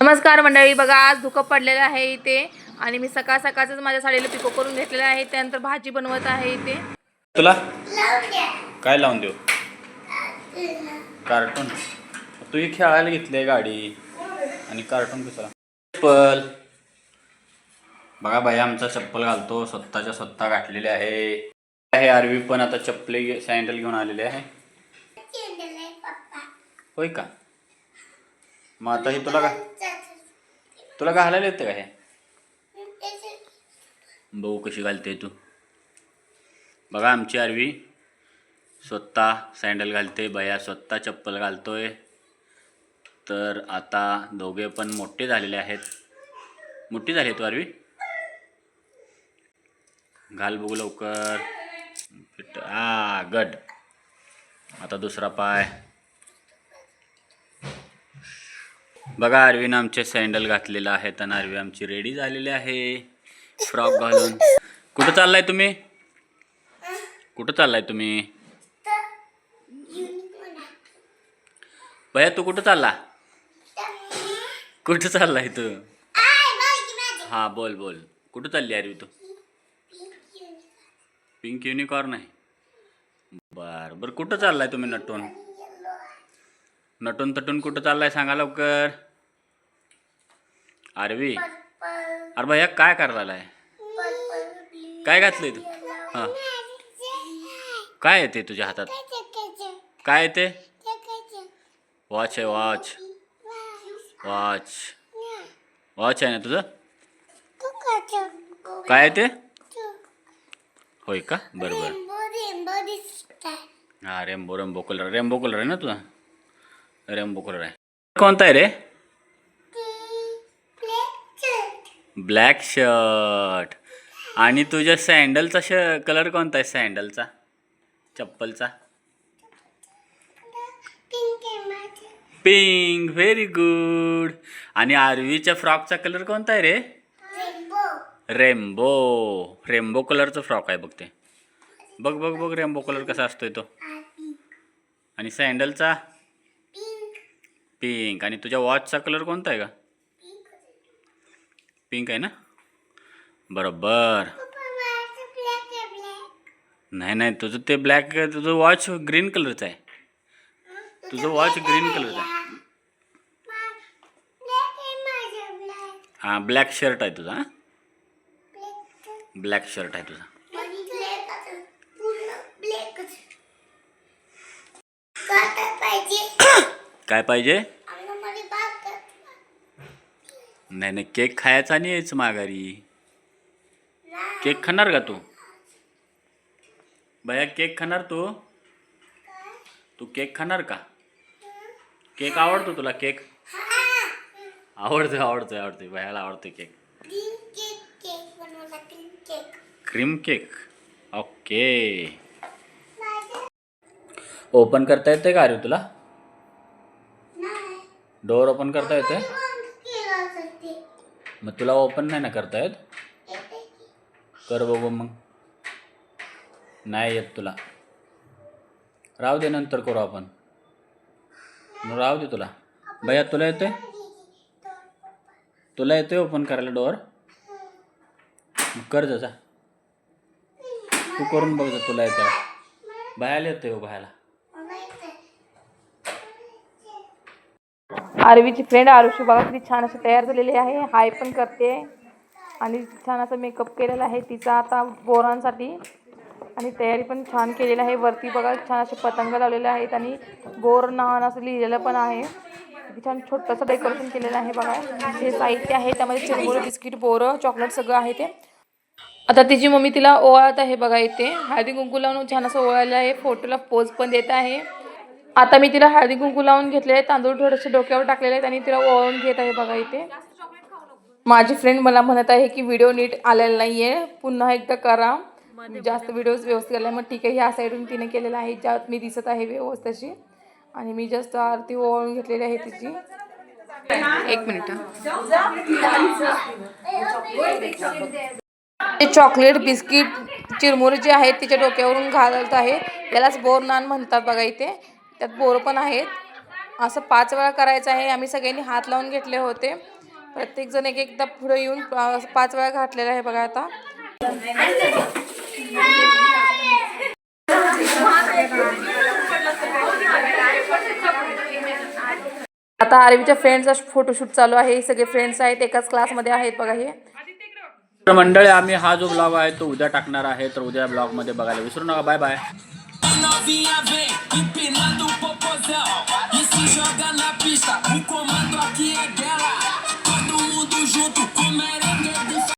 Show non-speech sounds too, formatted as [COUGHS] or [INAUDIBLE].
नमस्कार मंडळी बघा आज धुकं पडलेलं आहे इथे. आणि मी सकाळ सकाळच माझ्या साडीला पिको करून घेतलेलं आहे. त्यानंतर भाजी बनवत आहे इथे. तुला? काय लावून देऊ? कार्टून. तू ही खेळायला घेतली आहे गाडी. आणि कार्टून कसा चप्पल. बघा बाई आमचा चप्पल घालतो. स्वतःच्या स्वतः घातलेले आहे. हे आरवी पण आता चप्पले सँडल घेऊन आलेले आहे. होय का? मग आता हे तुला का तुला घालायला येते का हे? बघू कशी घालते तू. बघा आमची आरवी. स्वतः सँडल घालते बया स्वतः चप्पल घालतोय. तर आता दोघे पण मोठे झालेले आहेत. मोठी झाली तू आरवी? घाल बघू लवकर. आ गड. आता दुसरा पाय. बघा आरवीनं आमचे सँडल घातलेलं आहे तर आरवी आमची रेडी झालेली आहे. फ्रॉक घालून. कुठं चाललाय तुम्ही? कुठं चाललाय तुम्ही? भैया तू कुठं चालला? कुठं चाललाय तू? हा बोल बोल. कुठं चालली अरवी तू? पिंक युनिकॉर्न आहे. बर बर. कुठं चाललाय तुम्ही नटून? नटून तटून कुठं चाललाय सांगा लवकर. आरवी. अरे भैया काय करायला आहे काय घातलंय तू? हां. काय येते तुझ्या हातात? काय येते वॉच आहे वॉच वॉच वॉच आहे ना तुझं? काय आहे ते? होय का? बरं बरं हा rainbow rainbow colour rainbow colour आहे ना तुझा? रेम्बो कलर आहे कोणता आहे रे ब्लॅक शर्ट आणि तुझ्या सँडलचा श कलर कोणता आहे सँडलचा चप्पलचा पिंक व्हेरी गुड आणि आरवीच्या फ्रॉकचा कलर कोणता आहे रे? रेम्बो रेम्बो कलरचा फ्रॉक आहे बघ ते. बघ बघ बघ रेम्बो कलर कसा असतोय तो. आणि सँडलचा पिंक. आणि तुझ्या वॉचचा कलर कोणता आहे का? पिंक आहे ना? बरोबर. नाही नाही तुझं ते ब्लॅक तुझं वॉच ग्रीन कलरचं आहे. तुझं वॉच ग्रीन कलरचं आहे. हां ब्लॅक शर्ट आहे तुझा ब्लॅक शर्ट आहे तुझा. [COUGHS] काय पाहिजे? नाही नाही केक खायचा नाही यायचं माघारी. केक खाणार का तू? भया केक खाणार तू? तू केक खाणार का? केक आवडतो तुला केक? आवडतोय आवडतोय आवडतोय. भयाला आवडतोय cake. Cream cake. Okay. Open करता येते का अरे तुला? डोअर ओपन करता येते मग तुला ओपन नाही ना करता येत? कर बघू मग. नाही येत तुला. राहू दे नंतर करू आपण. मग राहू दे तुला. भैया तुला येतोय? तुला येतोय ओपन करायला डोअर मग कर जा तू करून बघ जा तुला येतं भयाला येतोय हो आरवीची फ्रेंड आरुषी बघा किती छान अशी तयार झालेली आहे. हाय पण करते. आणि छान असं मेकअप केलेला आहे तिचा आता बोरांसाठी आणि तयारी पण छान केलेली आहे. वरती बघा छान असे पतंग लावलेले आहेत आणि बोर नान असं लिहिलेलं पण आहे. छान छोटंसं डेकोरेशन केलेलं आहे बघा. हे साहित्य आहे. त्यामध्ये चिरमुरे बिस्किट बोरं चॉकलेट सगळं आहे ते. आता तिची मम्मी तिला ओवाळत आहे बघा इथे. हळदी कुंकू लावून छान असं ओवाळलं आहे. फोटोला पोज पण देत आहे. आता मी तिला हळदी कुंकू लावून घेतले आहे तांदूळ थोडेसे डोक्यावर टाकलेले आहेत आणि तिला ओळून घेत आहे बघा इथे. माझी फ्रेंड मला म्हणत आहे की व्हिडिओ नीट आलेला नाही आहे पुन्हा एकदा करा. जास्त व्हिडिओज व्यवस्थित आले मग ठीक आहे ह्या साईडून तिने केलेला आहे ज्यात मी दिसत आहे व्यवस्थाशी आणि मी जास्त आरती ओळून घेतलेली आहे तिची. एक मिनिट ते चॉकलेट बिस्किट चिरमुरे जे आहेत तिच्या डोक्यावरून घालत आहे. यालाच बोर नान म्हणतात बघा इथे. त्यात बोर पण आहेत. असं पाच वेळा करायचं आहे. आम्ही सगळ्यांनी हात लावून घेतले होते. प्रत्येकजण एक एकदा पुढे येऊन पाच वेळा घातलेलं आहे बघा आता. आता आरवीच्या फ्रेंडचा फोटोशूट चालू आहे. सगळे फ्रेंड्स आहेत. एकाच क्लासमध्ये आहेत बघा हे. मंडळी आम्ही हा जो ब्लॉग आहे तो उद्या टाकणार आहे. तर उद्या ब्लॉगमध्ये बघायला विसरू नका. Bye bye novinha vem empinando o popozão e se joga na pista. O comando aqui é dela. Todo mundo junto com merengue.